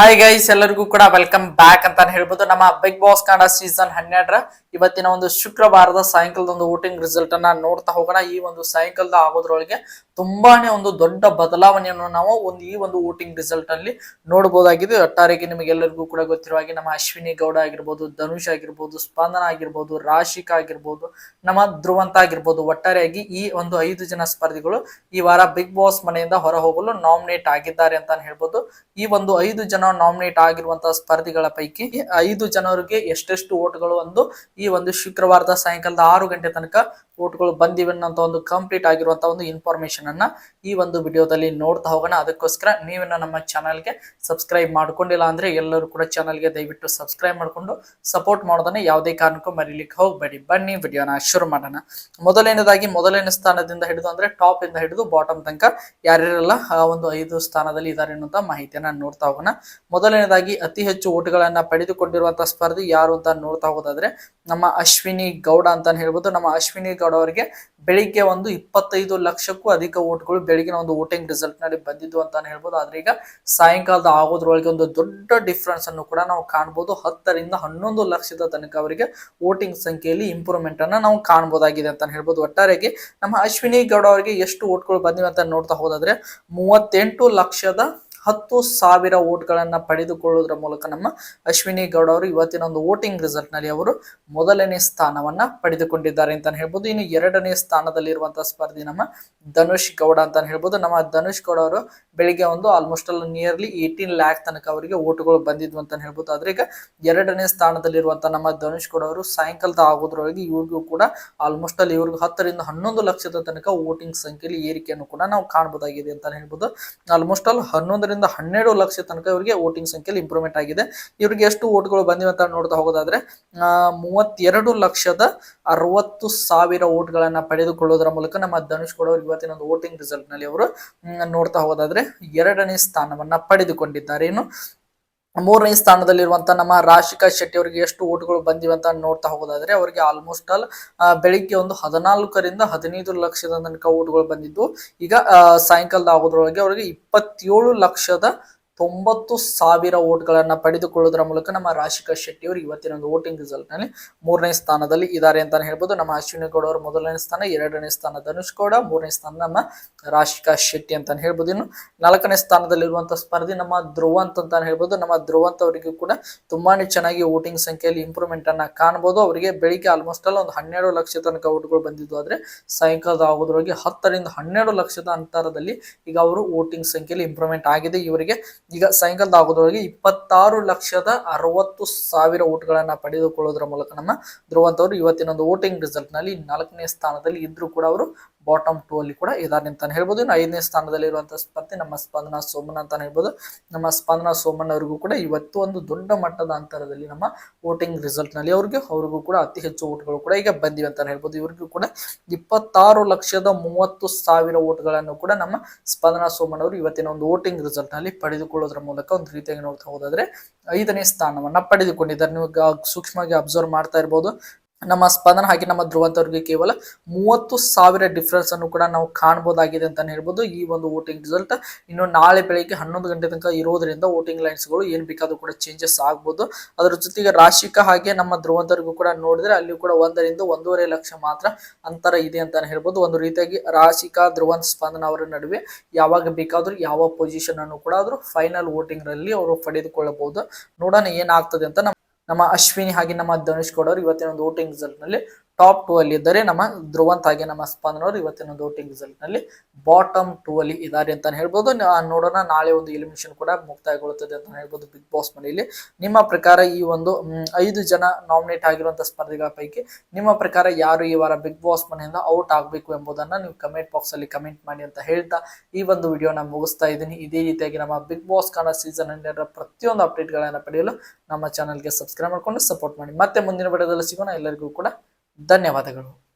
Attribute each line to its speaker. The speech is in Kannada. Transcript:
Speaker 1: ಹಾಯ್ ಗೈಸ್ ಎಲ್ಲರಿಗೂ ಕೂಡ ವೆಲ್ಕಮ್ ಬ್ಯಾಕ್ ಅಂತ ಹೇಳ್ಬೋದು. ನಮ್ಮ ಬಿಗ್ ಬಾಸ್ ಕನ್ನಡ ಸೀಸನ್ ಹನ್ನೆರಡರ ಇವತ್ತಿನ ಒಂದು ಶುಕ್ರವಾರದ ಸಾಯಂಕಾಲದ ಒಂದು ವೋಟಿಂಗ್ ರಿಸಲ್ಟ್ ಅನ್ನ ನೋಡ್ತಾ ಹೋಗೋಣ. ಈ ಒಂದು ಸಾಯಂಕಾಲದ ಆಗೋದ್ರೊಳಗೆ ತುಂಬಾನೇ ಒಂದು ದೊಡ್ಡ ಬದಲಾವಣೆಯನ್ನು ನಾವು ಒಂದು ಈ ಒಂದು ವೋಟಿಂಗ್ ರಿಸಲ್ಟ್ ಅಲ್ಲಿ ನೋಡಬಹುದಾಗಿದೆ ಒಟ್ಟಾರೆಗೆ ನಿಮಗೆಲ್ಲರಿಗೂ ಕೂಡ ಗೊತ್ತಿರುವ ಹಾಗೆ ನಮ್ಮ ಅಶ್ವಿನಿ ಗೌಡ ಆಗಿರ್ಬೋದು, ಧನುಷ್ ಆಗಿರ್ಬೋದು, ಸ್ಪಂದನ ಆಗಿರ್ಬೋದು, ರಾಶಿಕಾ ಆಗಿರ್ಬೋದು, ನಮ್ಮ ಧ್ರುವಂತ ಆಗಿರ್ಬೋದು. ಒಟ್ಟಾರೆಯಾಗಿ ಈ ಒಂದು ಐದು ಜನ ಸ್ಪರ್ಧಿಗಳು ಈ ವಾರ ಬಿಗ್ ಬಾಸ್ ಮನೆಯಿಂದ ಹೊರ ಹೋಗಲು ನಾಮಿನೇಟ್ ಆಗಿದ್ದಾರೆ ಅಂತಾನೆ ಹೇಳ್ಬೋದು. ಈ ಒಂದು ಐದು ಜನ ನಾಮಿನೇಟ್ ಆಗಿರುವಂತಹ ಸ್ಪರ್ಧಿಗಳ ಪೈಕಿ ಐದು ಜನರಿಗೆ ಎಷ್ಟೆಷ್ಟು ಓಟ್ಗಳು ಒಂದು ಈ ಒಂದು ಶುಕ್ರವಾರದ ಸಾಯಂಕಾಲದ ಆರು ಗಂಟೆ ತನಕ ಓಟ್ಗಳು ಬಂದಿವೆ ಅನ್ನೋ ಒಂದು ಕಂಪ್ಲೀಟ್ ಆಗಿರುವಂತಹ ಒಂದು ಇನ್ಫಾರ್ಮೇಶನ್ ಅನ್ನ ಈ ಒಂದು ವಿಡಿಯೋದಲ್ಲಿ ನೋಡ್ತಾ ಹೋಗೋಣ. ಅದಕ್ಕೋಸ್ಕರ ನೀವೇನ ನಮ್ಮ ಚಾನಲ್ಗೆ ಸಬ್ಸ್ಕ್ರೈಬ್ ಮಾಡ್ಕೊಂಡಿಲ್ಲ ಅಂದ್ರೆ ಎಲ್ಲರೂ ಕೂಡ ಚಾನಲ್ಗೆ ದಯವಿಟ್ಟು ಸಬ್ಸ್ಕ್ರೈಬ್ ಮಾಡ್ಕೊಂಡು ಸಪೋರ್ಟ್ ಮಾಡೋದನ್ನ ಯಾವುದೇ ಕಾರಣಕ್ಕೂ ಮರೀಲಿಕ್ಕೆ ಹೋಗಬೇಡಿ. ಬನ್ನಿ ವಿಡಿಯೋನ ಶುರು ಮಾಡೋಣ. ಮೊದಲನೇದಾಗಿ ಮೊದಲನೇ ಸ್ಥಾನದಿಂದ ಹಿಡಿದು ಅಂದ್ರೆ ಟಾಪ್ ಇಂದ ಹಿಡಿದು ಬಾಟಮ್ ತನಕ ಯಾರ್ಯಾರೆಲ್ಲ ಆ ಒಂದು ಐದು ಸ್ಥಾನದಲ್ಲಿ ಇದ್ದಾರೆ ಅನ್ನುವಂತ ಮಾಹಿತಿಯನ್ನ ನೋಡ್ತಾ ಹೋಗೋಣ. ಮೊದಲನೇದಾಗಿ ಅತಿ ಹೆಚ್ಚು ಓಟ್ಗಳನ್ನ ಪಡೆದುಕೊಂಡಿರುವಂತಹ ಸ್ಪರ್ಧಿ ಯಾರು ಅಂತ ನೋಡ್ತಾ ಹೋಗೋದಾದ್ರೆ ನಮ್ಮ ಅಶ್ವಿನಿ ಗೌಡ ಅಂತಾನೆ ಹೇಳ್ಬೋದು. ನಮ್ಮ ಅಶ್ವಿನಿ ಗೌಡ ಅವರಿಗೆ ಬೆಳಿಗ್ಗೆ ಒಂದು ಇಪ್ಪತ್ತೈದು ಲಕ್ಷಕ್ಕೂ ಅಧಿಕ ಓಟ್ಗಳು ಬೆಳಗಿನ ಒಂದು ವೋಟಿಂಗ್ ರಿಸಲ್ಟ್ನಲ್ಲಿ ಬಂದಿದ್ದು ಅಂತಾನೆ ಹೇಳ್ಬೋದು. ಆದ್ರೆ ಈಗ ಸಾಯಂಕಾಲದ ಆಗೋದ್ರೊಳಗೆ ಒಂದು ದೊಡ್ಡ ಡಿಫ್ರೆನ್ಸ್ ಅನ್ನು ಕೂಡ ನಾವು ಕಾಣ್ಬೋದು. ಹತ್ತರಿಂದ ಹನ್ನೊಂದು ಲಕ್ಷದ ತನಕ ಅವರಿಗೆ ವೋಟಿಂಗ್ ಸಂಖ್ಯೆಯಲ್ಲಿ ಇಂಪ್ರೂವ್ಮೆಂಟ್ ಅನ್ನ ನಾವು ಕಾಣ್ಬೋದಾಗಿದೆ ಅಂತ ಹೇಳ್ಬೋದು. ಒಟ್ಟಾರೆಗೆ ನಮ್ಮ ಅಶ್ವಿನಿ ಗೌಡ ಅವರಿಗೆ ಎಷ್ಟು ಓಟ್ಗಳು ಬಂದಿವೆ ಅಂತ ನೋಡ್ತಾ ಹೋದಾದ್ರೆ ಮೂವತ್ತೆಂಟು ಲಕ್ಷದ ಹತ್ತು ಸಾವಿರ ಓಟ್ಗಳನ್ನ ಪಡೆದುಕೊಳ್ಳುವುದರ ಮೂಲಕ ನಮ್ಮ ಅಶ್ವಿನಿ ಗೌಡ ಅವರು ಇವತ್ತಿನ ಒಂದು ವೋಟಿಂಗ್ ರಿಸಲ್ಟ್ನಲ್ಲಿ ಅವರು ಮೊದಲನೇ ಸ್ಥಾನವನ್ನ ಪಡೆದುಕೊಂಡಿದ್ದಾರೆ ಅಂತ ಹೇಳ್ಬೋದು. ಇನ್ನು ಎರಡನೇ ಸ್ಥಾನದಲ್ಲಿರುವಂತಹ ಸ್ಪರ್ಧಿ ನಮ್ಮ ಧನುಷ್ ಗೌಡ ಅಂತ ಹೇಳ್ಬೋದು. ನಮ್ಮ ಧನುಷ್ ಗೌಡ ಅವರು ಬೆಳಿಗ್ಗೆ ಒಂದು ಆಲ್ಮೋಸ್ಟ್ ಅಲ್ಲಿ ನಿಯರ್ಲಿ ಏಯ್ಟೀನ್ ಲ್ಯಾಕ್ ತನಕ ಅವರಿಗೆ ಓಟುಗಳು ಬಂದಿದ್ವು ಅಂತ ಹೇಳ್ಬೋದು. ಆದ್ರೆ ಈಗ ಎರಡನೇ ಸ್ಥಾನದಲ್ಲಿರುವಂತಹ ನಮ್ಮ ಧನುಷ್ ಗೌಡ ಅವರು ಸಾಯಂಕಾಲದ ಆಗೋದ್ರೊಳಗೆ ಇವ್ರಿಗೂ ಕೂಡ ಆಲ್ಮೋಸ್ಟ್ ಅಲ್ಲಿ ಇವ್ರಿಗೂ ಹತ್ತರಿಂದ ಹನ್ನೊಂದು ಲಕ್ಷದ ತನಕ ವೋಟಿಂಗ್ ಸಂಖ್ಯೆಯಲ್ಲಿ ಏರಿಕೆಯನ್ನು ಕೂಡ ನಾವು ಕಾಣಬಹುದಾಗಿದೆ ಅಂತ ಹೇಳ್ಬೋದು. ಆಲ್ಮೋಸ್ಟ್ ಅಲ್ಲಿ ಹನ್ನೊಂದರಿಂದ ಹನ್ನೆರಡು ಲಕ್ಷ ತನಕ ಇವರಿಗೆ ವೋಟಿಂಗ್ ಸಂಖ್ಯೆಯಲ್ಲಿ ಇಂಪ್ರೂವ್ಮೆಂಟ್ ಆಗಿದೆ. ಇವರಿಗೆ ಎಷ್ಟು ವೋಟ್ಗಳು ಬಂದಿವೆ ಅಂತ ನೋಡ್ತಾ ಹೋಗೋದಾದ್ರೆ ಮೂವತ್ತೆರಡು ಲಕ್ಷದ ಅರವತ್ತು ಸಾವಿರ ಓಟ್ಗಳನ್ನ ಪಡೆದುಕೊಳ್ಳೋದ್ರ ಮೂಲಕ ನಮ್ಮ ಧನುಷ್ ಕೂಡ ಇವತ್ತಿನ ಒಂದು ವೋಟಿಂಗ್ ರಿಸಲ್ಟ್ನಲ್ಲಿ ಅವರು ನೋಡ್ತಾ ಹೋಗೋದಾದ್ರೆ ಎರಡನೇ ಸ್ಥಾನವನ್ನ ಪಡೆದುಕೊಂಡಿದ್ದಾರೆ. ಇನ್ನು ಮೂರನೇ ಸ್ಥಾನದಲ್ಲಿರುವಂತ ನಮ್ಮ ರಾಶಿಕಾ ಶೆಟ್ಟಿ ಅವರಿಗೆ ಎಷ್ಟು ಓಟ್ಗಳು ಬಂದಿವೆ ಅಂತ ನೋಡ್ತಾ ಹೋಗೋದಾದ್ರೆ, ಅವರಿಗೆ ಆಲ್ಮೋಸ್ಟ್ ಆಲ್ ಬೆಳಿಗ್ಗೆ ಒಂದು ಹದಿನಾಲ್ಕರಿಂದ ಹದಿನೈದು ಲಕ್ಷದ ತನಕ ಓಟ್ಗಳು ಬಂದಿದ್ದು. ಈಗ ಸಾಯಂಕಾಲದ ಆಗೋದ್ರೊಳಗೆ ಅವರಿಗೆ ಇಪ್ಪತ್ತೇಳು ಲಕ್ಷದ ತೊಂಬತ್ತು ಸಾವಿರ ಓಟ್ಗಳನ್ನ ಪಡೆದುಕೊಳ್ಳೋದ್ರ ಮೂಲಕ ನಮ್ಮ ರಾಶಿಕಾ ಶೆಟ್ಟಿ ಅವರು ಇವತ್ತಿನ ಒಂದು ವೋಟಿಂಗ್ ರಿಸಲ್ಟ್ನಲ್ಲಿ ಮೂರನೇ ಸ್ಥಾನದಲ್ಲಿ ಇದ್ದಾರೆ ಅಂತಾನೆ ಹೇಳ್ಬೋದು. ನಮ್ಮ ಅಶ್ವಿನಿ ಗೌಡ ಅವರು ಮೊದಲನೇ ಸ್ಥಾನ, ಎರಡನೇ ಸ್ಥಾನ ಧನುಷ್ ಗೌಡ, ಮೂರನೇ ಸ್ಥಾನ ನಮ್ಮ ರಾಶಿಕಾ ಶೆಟ್ಟಿ ಅಂತ ಹೇಳ್ಬೋದು. ಇನ್ನು ನಾಲ್ಕನೇ ಸ್ಥಾನದಲ್ಲಿರುವಂತಹ ಸ್ಪರ್ಧಿ ನಮ್ಮ ಧ್ರುವಂತ್ ಅಂತ ಹೇಳ್ಬೋದು. ನಮ್ಮ ಧ್ರುವಂತ್ ಅವರಿಗೂ ಕೂಡ ತುಂಬಾನೇ ಚೆನ್ನಾಗಿ ವೋಟಿಂಗ್ ಸಂಖ್ಯೆಯಲ್ಲಿ ಇಂಪ್ರೂವ್ಮೆಂಟ್ ಅನ್ನ ಕಾಣಬಹುದು ಅವರಿಗೆ ಬೆಳಿಗ್ಗೆ ಆಲ್ಮೋಸ್ಟ್ ಅಲ್ಲ ಒಂದು ಹನ್ನೆರಡು ಲಕ್ಷ ತನಕ ಓಟ್ಗಳು ಬಂದಿದ್ದು. ಆದ್ರೆ ಸಾಯಂಕಾಲದ ಆಗೋದ್ರೊಳಗೆ ಹತ್ತರಿಂದ ಹನ್ನೆರಡು ಲಕ್ಷದ ಅಂತರದಲ್ಲಿ ಈಗ ಅವರು ವೋಟಿಂಗ್ ಸಂಖ್ಯೆಯಲ್ಲಿ ಇಂಪ್ರೂವ್ಮೆಂಟ್ ಆಗಿದೆ. ಇವರಿಗೆ ಈಗ ಸಾಯಂಕಾಲದ ಆಗೋದ್ರೊಳಗೆ ಇಪ್ಪತ್ತಾರು ಲಕ್ಷದ ಅರವತ್ತು ಸಾವಿರ ಓಟ್ಗಳನ್ನ ಪಡೆದುಕೊಳ್ಳೋದ್ರ ಮೂಲಕ ನಮ್ಮ ಧ್ರುವಂತವರು ಇವತ್ತಿನ ಒಂದು ವೋಟಿಂಗ್ ರಿಸಲ್ಟ್ನಲ್ಲಿ ನಾಲ್ಕನೇ ಸ್ಥಾನದಲ್ಲಿ ಇದ್ರೂ ಕೂಡ ಅವರು ಬಾಟಮ್ ಟೂ ಅಲ್ಲಿ ಕೂಡ ಇದ್ದಾರೆ ಅಂತಾನೆ ಹೇಳ್ಬೋದು. ಇನ್ನು ಐದನೇ ಸ್ಥಾನದಲ್ಲಿ ಇರುವಂತಹ ಸ್ಪರ್ಧೆ ನಮ್ಮ ಸ್ಪಂದನ ಸೋಮನ್ ಅಂತ ಹೇಳ್ಬೋದು. ನಮ್ಮ ಸ್ಪಂದನ ಸೋಮನ್ ಅವರಿಗೂ ಕೂಡ ಇವತ್ತು ಒಂದು ದೊಡ್ಡ ಮಟ್ಟದ ಅಂತರದಲ್ಲಿ ನಮ್ಮ ವೋಟಿಂಗ್ ರಿಸಲ್ಟ್ನಲ್ಲಿ ಅವ್ರಿಗೆ, ಅವ್ರಿಗೂ ಕೂಡ ಅತಿ ಹೆಚ್ಚು ಓಟ್ಗಳು ಕೂಡ ಈಗ ಬಂದಿವೆ ಅಂತ ಹೇಳ್ಬೋದು. ಇವರಿಗೂ ಕೂಡ ಇಪ್ಪತ್ತಾರು ಲಕ್ಷದ ಮೂವತ್ತು ಸಾವಿರ ಓಟ್ಗಳನ್ನು ಕೂಡ ನಮ್ಮ ಸ್ಪಂದನ ಸೋಮನ್ ಅವರು ಇವತ್ತಿನ ಒಂದು ವೋಟಿಂಗ್ ರಿಸಲ್ಟ್ನಲ್ಲಿ ಪಡೆದುಕೊಳ್ಳೋದ್ರ ಮೂಲಕ ಒಂದು ರೀತಿಯಾಗಿ ನೋಡ್ತಾ ಹೋದಾದ್ರೆ ಐದನೇ ಸ್ಥಾನವನ್ನ ಪಡೆದುಕೊಂಡಿದ್ದಾರೆ. ನೀವು ಸೂಕ್ಷ್ಮವಾಗಿ ಅಬ್ಸರ್ವ್ ಮಾಡ್ತಾ ಇರ್ಬೋದು. ನಮ್ಮ ಸ್ಪಂದನ ಹಾಗೆ ನಮ್ಮ ಧ್ರುವಂತವರಿಗೆ ಕೇವಲ ಮೂವತ್ತು ಸಾವಿರ ಡಿಫ್ರೆನ್ಸ್ ಅನ್ನು ಕೂಡ ನಾವು ಕಾಣಬಹುದಾಗಿದೆ ಅಂತಾನೆ ಹೇಳ್ಬೋದು. ಈ ಒಂದು ವೋಟಿಂಗ್ ರಿಸಲ್ಟ್ ಇನ್ನು ನಾಳೆ ಬೆಳಿಗ್ಗೆ ಹನ್ನೊಂದು ಗಂಟೆ ತನಕ ಇರೋದ್ರಿಂದ ವೋಟಿಂಗ್ ಲೈನ್ಸ್ಗಳು ಏನ್ ಬೇಕಾದ್ರೂ ಕೂಡ ಚೇಂಜಸ್ ಆಗ್ಬೋದು. ಅದರ ಜೊತೆಗೆ ರಾಶಿಕ ಹಾಗೆ ನಮ್ಮ ಧ್ರುವಂತರಿಗೂ ಕೂಡ ನೋಡಿದ್ರೆ ಅಲ್ಲಿ ಕೂಡ ಒಂದರಿಂದ ಒಂದೂವರೆ ಲಕ್ಷ ಮಾತ್ರ ಅಂತರ ಇದೆ ಅಂತಾನೆ ಹೇಳ್ಬೋದು. ಒಂದು ರೀತಿಯಾಗಿ ರಾಶಿಕಾ ಧ್ರುವಂತ ಸ್ಪಂದನ ಅವರ ನಡುವೆ ಯಾವಾಗ ಬೇಕಾದ್ರೂ ಯಾವ ಪೊಸಿಷನ್ ಅನ್ನು ಕೂಡ ಆದ್ರೂ ಫೈನಲ್ ವೋಟಿಂಗ್ನಲ್ಲಿ ಅವರು ಪಡೆದುಕೊಳ್ಳಬಹುದು. ನೋಡೋಣ ಏನಾಗ್ತದೆ ಅಂತ ನಮ್ಮ ಅಶ್ವಿನಿ ಹಾಗೆ ನಮ್ಮ ಧನುಷ್ ಗೌಡ ಇವತ್ತಿನ ಒಂದು ವೋಟಿಂಗ್ ರಿಸಲ್ಟ್ನಲ್ಲಿ ಟಾಪ್ ಟೂ ಅಲ್ಲಿ ಇದ್ದಾರೆ ನಮ್ಮ ಧ್ರುವಂತ್ ಹಾಗೆ ನಮ್ಮ ಸ್ಪಂದನ ಅವರು ಇವತ್ತಿನ ಒಂದು ವೋಟಿಂಗ್ ರಿಸಲ್ಟ್ನಲ್ಲಿ ಬಾಟಮ್ ಟೂ ಅಲ್ಲಿ ಇದ್ದಾರೆ ಅಂತ ಹೇಳ್ಬೋದು. ನೋಡೋಣ, ನಾಳೆ ಒಂದು ಎಲಿಮಿನೇಷನ್ ಕೂಡ ಮುಕ್ತಾಯಗೊಳ್ಳುತ್ತದೆ ಅಂತ ಹೇಳ್ಬೋದು ಬಿಗ್ ಬಾಸ್ ಮನೆಯಲ್ಲಿ. ನಿಮ್ಮ ಪ್ರಕಾರ ಈ ಒಂದು ಐದು ಜನ ನಾಮಿನೇಟ್ ಆಗಿರುವಂತಹ ಸ್ಪರ್ಧಿಗಳ ಪೈಕಿ ನಿಮ್ಮ ಪ್ರಕಾರ ಯಾರು ಈ ವಾರ ಬಿಗ್ ಬಾಸ್ ಮನೆಯಿಂದ ಔಟ್ ಆಗಬೇಕು ಎಂಬುದನ್ನ ನೀವು ಕಮೆಂಟ್ ಬಾಕ್ಸ್ ಅಲ್ಲಿ ಕಮೆಂಟ್ ಮಾಡಿ ಅಂತ ಹೇಳ್ತಾ ಈ ಒಂದು ವಿಡಿಯೋನ ಮುಗಿಸ್ತಾ ಇದ್ದೀನಿ. ಇದೇ ರೀತಿಯಾಗಿ ನಮ್ಮ ಬಿಗ್ ಬಾಸ್ ಕನ್ನಡ ಸೀಸನ್ ಹನ್ನೆರಡರ ಪ್ರತಿಯೊಂದು ಅಪ್ಡೇಟ್ಗಳನ್ನು ಪಡೆಯಲು ನಮ್ಮ ಚಾನಲ್ಗೆ ಸಬ್ಸ್ಕ್ರೈಬ್ ಮಾಡ್ಕೊಂಡು ಸಪೋರ್ಟ್ ಮಾಡಿ. ಮತ್ತೆ ಮುಂದಿನ ವಿಡಿಯೋದಲ್ಲಿ ಸಿಗೋಣ. ಎಲ್ಲರಿಗೂ ಕೂಡ ಧನ್ಯವಾದಗಳು.